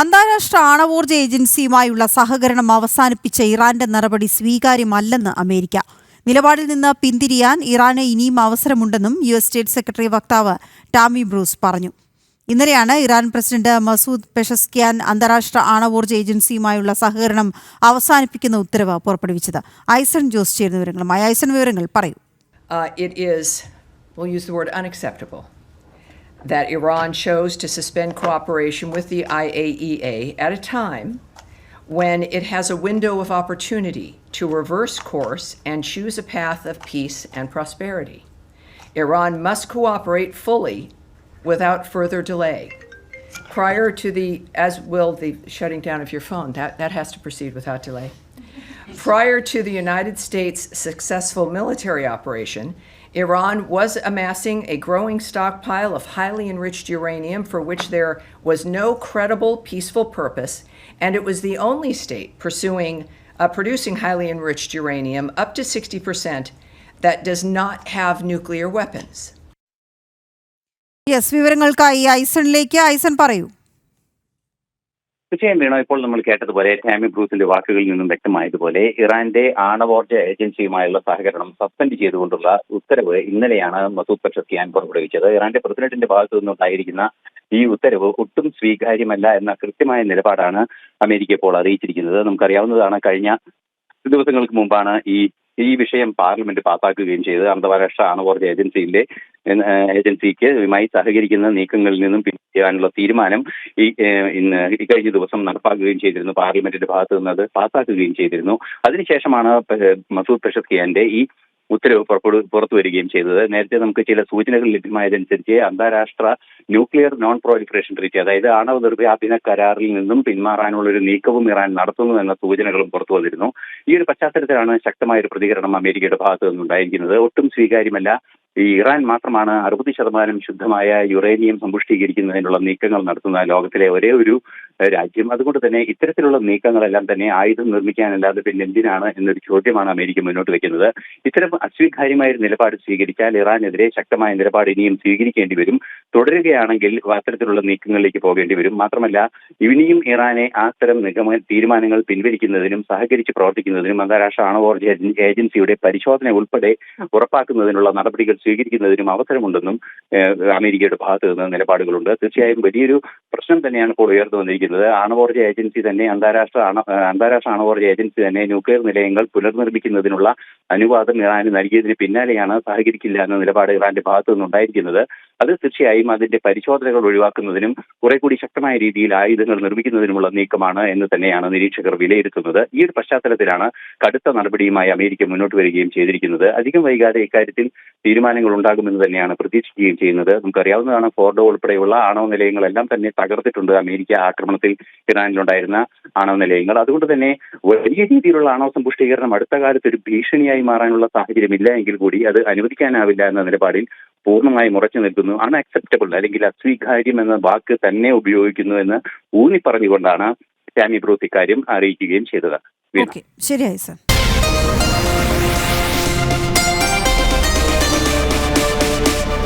അന്താരാഷ്ട്ര ആണവോർജ ഏജൻസിയുമായുള്ള സഹകരണം അവസാനിപ്പിച്ച ഇറാന്റെ നടപടി സ്വീകാര്യമല്ലെന്ന് അമേരിക്ക. നിലപാടിൽ നിന്ന് പിന്തിരിയാൻ ഇറാന് ഇനിയും അവസരമുണ്ടെന്നും യു എസ് സ്റ്റേറ്റ് സെക്രട്ടറി വക്താവ് ടാമി ബ്രൂസ് പറഞ്ഞു. ഇന്നലെയാണ് ഇറാൻ പ്രസിഡന്റ് മസൂദ് പെഷസ്കിയാൻ അന്താരാഷ്ട്ര ആണവോർജ ഏജൻസിയുമായുള്ള സഹകരണം അവസാനിപ്പിക്കുന്ന ഉത്തരവ് പുറപ്പെടുവിച്ചത്. ഐസൺ ജോസ് ചേരുന്ന വിവരങ്ങളുമായി. ഐസൺ വിവരങ്ങൾ പറയൂ. That Iran chose to suspend cooperation with the IAEA at a time when it has a window of opportunity to reverse course and choose a path of peace and prosperity. Iran must cooperate fully without further delay. Prior to the, as will the shutting down of your phone, that, that has to proceed without delay. Prior to the United States' successful military operation, Iran was amassing a growing stockpile of highly enriched uranium for which there was no credible peaceful purpose, and it was the only state pursuing uh, producing highly enriched uranium up to 60% that does not have nuclear weapons. Yes വിവരങ്ങൾക്കായി ഐസണിലേക്ക് ഐസൺ പറയൂ തീർച്ചയായും വേണോ ഇപ്പോൾ നമ്മൾ കേട്ടതുപോലെ Tammy ബ്രൂസിന്റെ വാക്കുകളിൽ നിന്നും വ്യക്തമായതുപോലെ ഇറാന്റെ ആണവോർജ ഏജൻസിയുമായുള്ള സഹകരണം സസ്പെൻഡ് ചെയ്തുകൊണ്ടുള്ള ഉത്തരവ് ഇന്നലെയാണ് മസൂദ് പെഷസ്കിയാൻ പുറപ്പെടുവിച്ചത് ഇറാന്റെ പ്രസിഡന്റിന്റെ ഭാഗത്തു നിന്നുണ്ടായിരിക്കുന്ന ഈ ഉത്തരവ് ഒട്ടും സ്വീകാര്യമല്ല എന്ന കൃത്യമായ നിലപാടാണ് അമേരിക്ക ഇപ്പോൾ അറിയിച്ചിരിക്കുന്നത് നമുക്കറിയാവുന്നതാണ് കഴിഞ്ഞ ദിവസങ്ങൾക്ക് മുമ്പാണ് ഈ ഈ വിഷയം പാർലമെന്റ് പാസാക്കുകയും ചെയ്ത് അന്താരാഷ്ട്ര ആണവോർജ ഏജൻസിയിലെ ഏജൻസിക്ക് ഇതുമായി സഹകരിക്കുന്ന നീക്കങ്ങളിൽ നിന്നും പിന്തിരിയാനുള്ള തീരുമാനം ഈ ഇന്ന് ഇക്കഴിഞ്ഞ ദിവസം നടപ്പാക്കുകയും ചെയ്തിരുന്നു. പാർലമെന്റിന്റെ ഭാഗത്ത് നിന്ന് അത് പാസാക്കുകയും ചെയ്തിരുന്നു. അതിനുശേഷമാണ് മസൂദ് ഖിയാന്റെ ഈ ഉത്തരവ് പുറപ്പെടു പുറത്തു വരികയും ചെയ്തത്. നേരത്തെ നമുക്ക് ചില സൂചനകൾ ലഭ്യമായതനുസരിച്ച് അന്താരാഷ്ട്ര ന്യൂക്ലിയർ നോൺ പ്രോലിഫറേഷൻ ട്രീറ്റി അതായത് ആണവ നിർവ്യാപന കരാറിൽ നിന്നും പിന്മാറാനുള്ള ഒരു നീക്കവും ഇറാൻ നടത്തുന്നു എന്ന സൂചനകളും പുറത്തു വന്നിരുന്നു. ഈ ഒരു പശ്ചാത്തലത്തിലാണ് ശക്തമായ ഒരു പ്രതികരണം അമേരിക്കയുടെ ഭാഗത്തു നിന്നുണ്ടായിരിക്കുന്നത്. ഒട്ടും സ്വീകാര്യമല്ല. ഈ ഇറാൻ മാത്രമാണ് അറുപത് ശതമാനം ശുദ്ധമായ യുറേനിയം സമ്പുഷ്ടീകരിക്കുന്നതിനുള്ള നീക്കങ്ങൾ നടത്തുന്ന ലോകത്തിലെ ഒരേ ഒരു രാജ്യം. അതുകൊണ്ട് തന്നെ ഇത്തരത്തിലുള്ള നീക്കങ്ങളെല്ലാം തന്നെ ആയുധം നിർമ്മിക്കാനല്ലാതെ പിന്നെ എന്തിനാണ് എന്നൊരു ചോദ്യമാണ് അമേരിക്ക മുന്നോട്ട് വെക്കുന്നത്. ഇത്തരം അസ്വീകാര്യമായ ഒരു നിലപാട് സ്വീകരിച്ചാൽ ഇറാനെതിരെ ശക്തമായ നിലപാട് ഇനിയും സ്വീകരിക്കേണ്ടി വരും. തുടരുകയാണെങ്കിൽ അത്തരത്തിലുള്ള നീക്കങ്ങളിലേക്ക് പോകേണ്ടി വരും. മാത്രമല്ല ഇനിയും ഇറാനെ അത്തരം നിഗമ തീരുമാനങ്ങൾ പിൻവലിക്കുന്നതിനും സഹകരിച്ച് പ്രവർത്തിക്കുന്നതിനും അന്താരാഷ്ട്ര ആണവോർജ ഏജൻസിയുടെ പരിശോധന ഉൾപ്പെടെ ഉറപ്പാക്കുന്നതിനുള്ള നടപടികൾ സ്വീകരിക്കുന്നതിനും അവസരമുണ്ടെന്നും അമേരിക്കയുടെ ഭാഗത്ത് നിന്ന് നിലപാടുകളുണ്ട്. തീർച്ചയായും വലിയൊരു പ്രശ്നം തന്നെയാണ് ഇപ്പോൾ ഉയർന്നു വന്നിരിക്കുന്നത്. ആണവോർജ ഏജൻസി തന്നെ അന്താരാഷ്ട്ര അന്താരാഷ്ട്ര ആണവോർജ ഏജൻസി തന്നെ ന്യൂക്ലിയർ നിലയങ്ങൾ പുനർനിർമ്മിക്കുന്നതിനുള്ള അനുവാദം ഇറാന് നൽകിയതിന് പിന്നാലെയാണ് സഹകരിക്കില്ല എന്ന നിലപാട് ഇറാന്റെ ഭാഗത്തു നിന്നുണ്ടായിരിക്കുന്നത് അത് തീർച്ചയായും അതിന്റെ പരിശോധനകൾ ഒഴിവാക്കുന്നതിനും കുറെ കൂടി ശക്തമായ രീതിയിൽ ആയുധങ്ങൾ നിർമ്മിക്കുന്നതിനുമുള്ള നീക്കമാണ് എന്ന് തന്നെയാണ് നിരീക്ഷകർ വിലയിരുത്തുന്നത്. ഈ ഒരു പശ്ചാത്തലത്തിലാണ് കടുത്ത നടപടിയുമായി അമേരിക്ക മുന്നോട്ട് വരികയും ചെയ്തിരിക്കുന്നത്. അധികം വൈകാതെ ഇക്കാര്യത്തിൽ തീരുമാനങ്ങൾ ഉണ്ടാകുമെന്ന് തന്നെയാണ് പ്രതീക്ഷിക്കുകയും ചെയ്യുന്നത്. നമുക്കറിയാവുന്നതാണ് ഫോർഡോ ഉൾപ്പെടെയുള്ള ആണവ നിലയങ്ങളെല്ലാം തന്നെ തകർത്തിട്ടുണ്ട്. അമേരിക്ക ആക്രമണത്തിൽ ഇറാനിലുണ്ടായിരുന്ന ആണവ നിലയങ്ങൾ. അതുകൊണ്ട് തന്നെ വലിയ രീതിയിലുള്ള ആണവ സമ്പുഷ്ടീകരണം അടുത്ത കാലത്ത് ഒരു ഭീഷണിയായി മാറാനുള്ള സാഹചര്യമില്ല എങ്കിൽ കൂടി അത് അനുവദിക്കാനാവില്ല എന്ന നിലപാടിൽ പൂർണമായും ഉറച്ചു നിൽക്കുന്നു. അൺഅക്സെപ്റ്റബിൾ അല്ലെങ്കിൽ അസ്വീകാര്യം എന്ന വാക്ക് തന്നെ ഉപയോഗിക്കുന്നു എന്ന് ഊന്നി പറഞ്ഞുകൊണ്ടാണ് ടാമി ബ്രൂത്ത് ഇക്കാര്യം അറിയിക്കുകയും ചെയ്തത്. ശരിയായി ഐസൺ